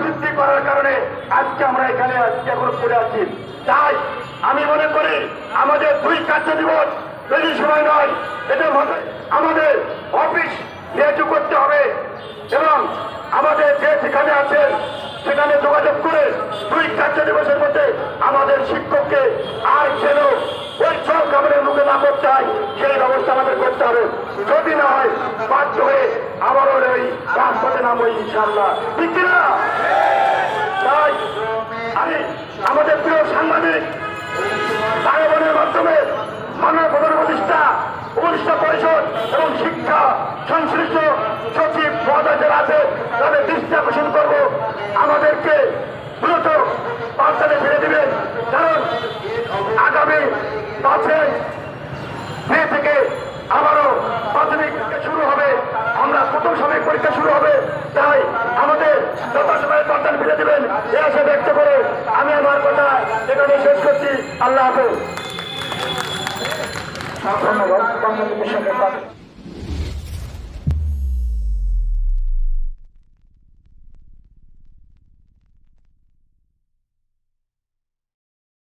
বৃদ্ধি করার কারণে আজকে আমরা এখানে আজকে এখন পড়ে আছি। তাই আমি মনে করি আমাদের দুই কার্য দিবস বেশি সময় নয় মধ্যে আমাদের অফিস যেহেতু করতে হবে এবং আমাদের যে যেখানে আছেন, সেখানে যোগাযোগ করে দুই কার্য দিবসের মধ্যে আমাদের শিক্ষককে আর যেন ওই সব কামড়ের মুখে না করতে হয়, সেই ব্যবস্থা আমাদের করতে হবে। যদি না হয় বাধ্য হয়ে আবারও ওই রাজপথে নামবো ইনশাল্লাহ ঠিক কিনা তাই আমি আমাদের প্রিয় সাংবাদিক বোনের মাধ্যমে মানব প্রধান প্রতিষ্ঠা উপদেষ্টা পরিষদ এবং শিক্ষা সংশ্লিষ্ট সচিব মহোদয় যারা আছে, তাদের দৃষ্টি আকর্ষণ করব। আমাদেরকে দ্রুত পাঠশালে ফিরে দিবেন, কারণ আগামী পাঁচে মে থেকে আবারও প্রাথমিক শুরু হবে। আমরা প্রথম সাময়িক পরীক্ষা শুরু হবে, তাই আমাদের যথাসময়ে পাঠদান ফিরে দেবেন, এ আশা ব্যক্ত করে আমার কথা এখানে শেষ করছি। আল্লাহ হাফেজ। ধন্যবাদ।